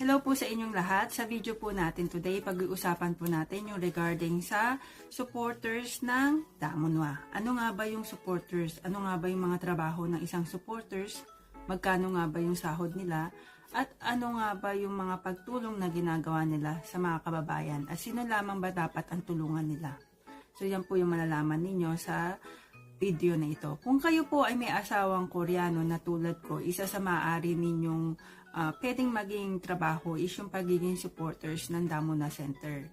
Hello po sa inyong lahat. Sa video po natin today, pag-uusapan po natin yung regarding sa supporters ng Damonwa. Ano nga ba yung supporters? Ano nga ba yung mga trabaho ng isang supporters? Magkano nga ba yung sahod nila? At ano nga ba yung mga pagtulong na ginagawa nila sa mga kababayan? At sino lamang ba dapat ang tulungan nila? So yan po yung malalaman ninyo sa video na ito. Kung kayo po ay may asawang koreano na tulad ko, isa sa maaari ninyong uh, pwedeng maging trabaho is yung pagiging supporters ng Damona Center.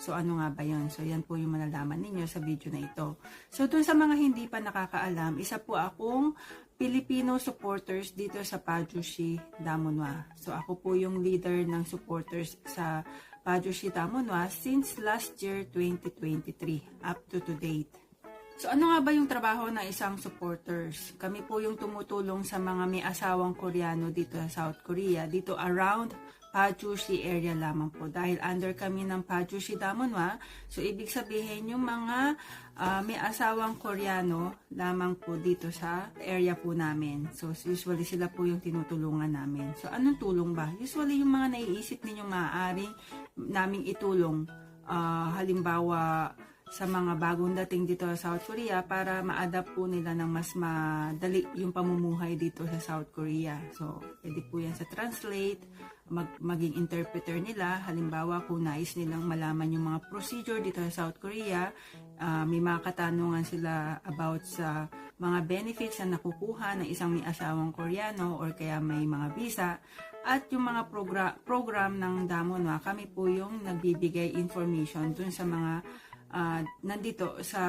So ano nga ba yun? So yan po yung malalaman ninyo sa video na ito. So dun sa mga hindi pa nakakaalam, isa po akong Filipino supporters dito sa Pajushi Damonwa. So ako po yung leader ng supporters sa Pajushi Damonwa since last year 2023 up to to date. So ano nga ba yung trabaho ng isang supporters? Kami po yung tumutulong sa mga may asawang Koreano dito sa South Korea, dito around Pajushi area lamang po. Dahil under kami ng Pajushi Damonwa, so ibig sabihin yung mga uh, may asawang Koreano lamang po dito sa area po namin. So usually sila po yung tinutulungan namin. So anong tulong ba? Usually yung mga naiisip ninyong maaaring naming itulong. Uh, halimbawa, sa mga bagong dating dito sa South Korea para ma-adapt po nila ng mas madali yung pamumuhay dito sa South Korea. So, pwede po yan sa translate, mag, maging interpreter nila. Halimbawa, kung nais nilang malaman yung mga procedure dito sa South Korea, uh, may mga katanungan sila about sa mga benefits na nakukuha ng isang may asawang Koreano or kaya may mga visa. At yung mga program, program ng Damonwa, kami po yung nagbibigay information dun sa mga uh, nandito sa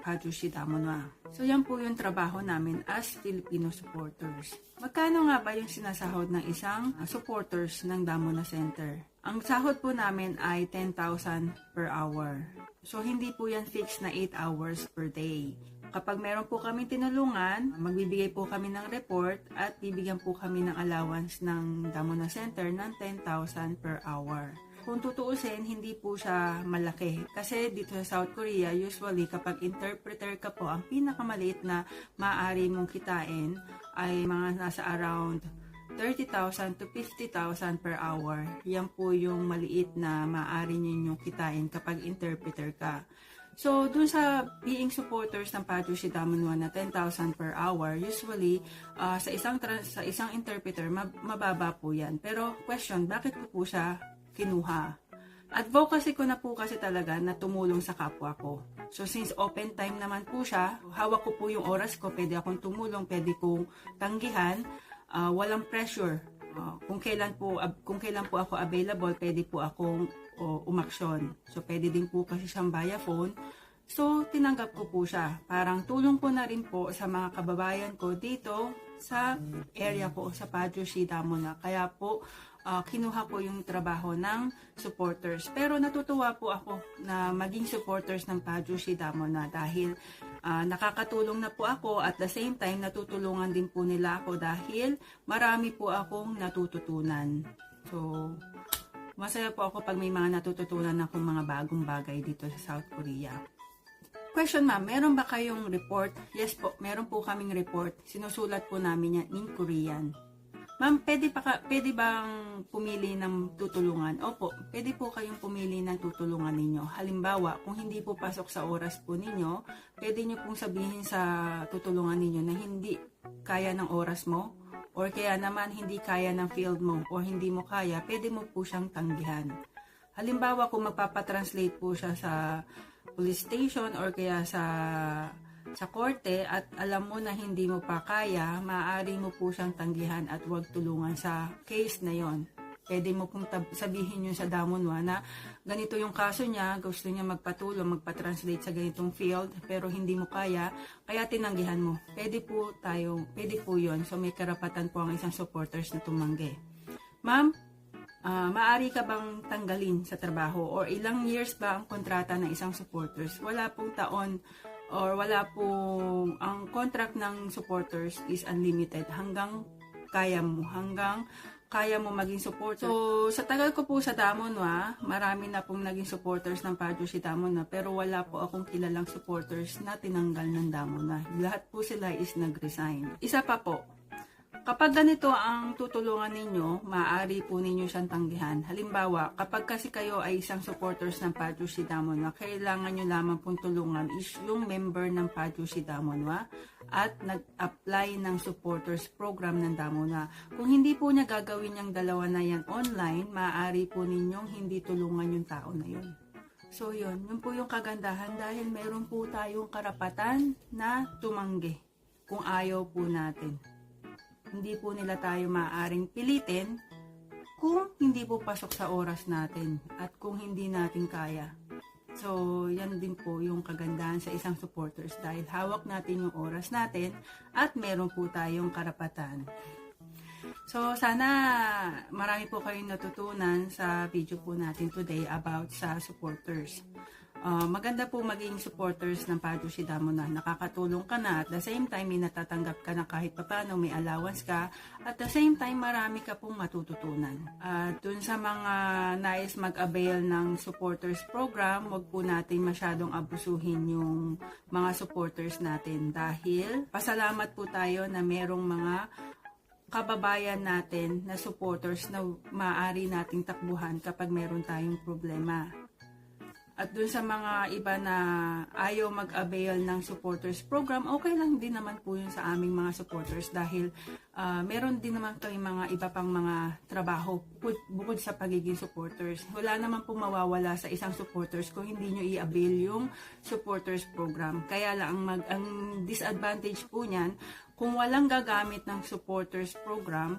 Pajushi Damonwa. So yan po yung trabaho namin as Filipino supporters. Magkano nga ba yung sinasahod ng isang uh, supporters ng Damona Center? Ang sahod po namin ay 10,000 per hour. So hindi po yan fixed na 8 hours per day. Kapag meron po kami tinulungan, magbibigay po kami ng report at bibigyan po kami ng allowance ng Damona Center ng 10,000 per hour kung tutuusin, hindi po siya malaki. Kasi dito sa South Korea, usually kapag interpreter ka po, ang pinakamaliit na maaari mong kitain ay mga nasa around 30,000 to 50,000 per hour. Yan po yung maliit na maaari ninyong kitain kapag interpreter ka. So, dun sa being supporters ng Pajushi Damanwa na 10,000 per hour, usually, uh, sa isang sa isang interpreter, mababa po yan. Pero, question, bakit po po siya kinuha. Advocacy ko na po kasi talaga na tumulong sa kapwa ko. So since open time naman po siya, hawak ko po yung oras ko, pwede akong tumulong, pwede kong tanggihan, uh, walang pressure. Uh, kung kailan po kung kailan po ako available, pwede po akong uh, umaksyon. So pwede din po kasi siyang via phone. So tinanggap ko po siya. Parang tulong ko na rin po sa mga kababayan ko dito sa area ko sa Padre Shidamo na. Kaya po uh, kinuha ko yung trabaho ng supporters. Pero natutuwa po ako na maging supporters ng Pajushi Damo na dahil uh, nakakatulong na po ako at the same time natutulungan din po nila ako dahil marami po akong natututunan. So, masaya po ako pag may mga natututunan akong mga bagong bagay dito sa South Korea. Question ma'am, meron ba kayong report? Yes po, meron po kaming report. Sinusulat po namin yan in Korean. Ma'am, pwede, pa ka, pwede bang pumili ng tutulungan? Opo, pwede po kayong pumili ng tutulungan ninyo. Halimbawa, kung hindi po pasok sa oras po ninyo, pwede nyo pong sabihin sa tutulungan ninyo na hindi kaya ng oras mo, or kaya naman hindi kaya ng field mo, or hindi mo kaya, pwede mo po siyang tanggihan. Halimbawa, kung magpapatranslate po siya sa police station or kaya sa sa korte at alam mo na hindi mo pa kaya, maaari mo po siyang tanggihan at huwag tulungan sa case na yon. Pwede mo pong sabihin yun sa Damonwa na ganito yung kaso niya, gusto niya magpatulong, magpa-translate sa ganitong field, pero hindi mo kaya, kaya tinanggihan mo. Pwede po tayo, pwede po yon So may karapatan po ang isang supporters na tumanggi. Ma'am, uh, maaari ka bang tanggalin sa trabaho or ilang years ba ang kontrata ng isang supporters? Wala pong taon or wala pong ang contract ng supporters is unlimited hanggang kaya mo hanggang kaya mo maging supporter. So, sa tagal ko po sa Damonwa, marami na pong naging supporters ng Padre si Damonwa, pero wala po akong kilalang supporters na tinanggal ng Damonwa. Lahat po sila is nag-resign. Isa pa po, Kapag ganito ang tutulungan ninyo, maaari po ninyo siyang tanggihan. Halimbawa, kapag kasi kayo ay isang supporters ng Patriot Damonwa, kailangan nyo lamang pong tulungan is yung member ng Patriot Damonwa at nag-apply ng supporters program ng Damonwa. Kung hindi po niya gagawin yung dalawa na yan online, maaari po ninyong hindi tulungan yung tao na yun. So yun, yun po yung kagandahan dahil meron po tayong karapatan na tumanggi kung ayaw po natin. Hindi po nila tayo maaaring pilitin kung hindi po pasok sa oras natin at kung hindi natin kaya. So, yan din po yung kagandahan sa isang supporters dahil hawak natin yung oras natin at meron po tayong karapatan. So, sana marami po kayong natutunan sa video po natin today about sa supporters. Uh, maganda po maging supporters ng Pado Shidamo na nakakatulong ka na at the same time may natatanggap ka na kahit papano may allowance ka at the same time marami ka pong matututunan. At dun sa mga nais mag-avail ng supporters program, wag po natin masyadong abusuhin yung mga supporters natin dahil pasalamat po tayo na merong mga kababayan natin na supporters na maaari nating takbuhan kapag meron tayong problema. At dun sa mga iba na ayaw mag-avail ng supporters program, okay lang din naman po yun sa aming mga supporters dahil ah, meron din naman kami mga iba pang mga trabaho bukod, sa pagiging supporters. Wala naman po mawawala sa isang supporters kung hindi nyo i-avail yung supporters program. Kaya lang ang, mag, ang disadvantage po niyan, kung walang gagamit ng supporters program,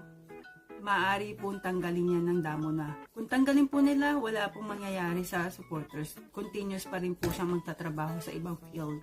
maaari pong tanggalin yan ng damo na. Kung tanggalin po nila, wala pong mangyayari sa supporters. Continuous pa rin po siyang magtatrabaho sa ibang field.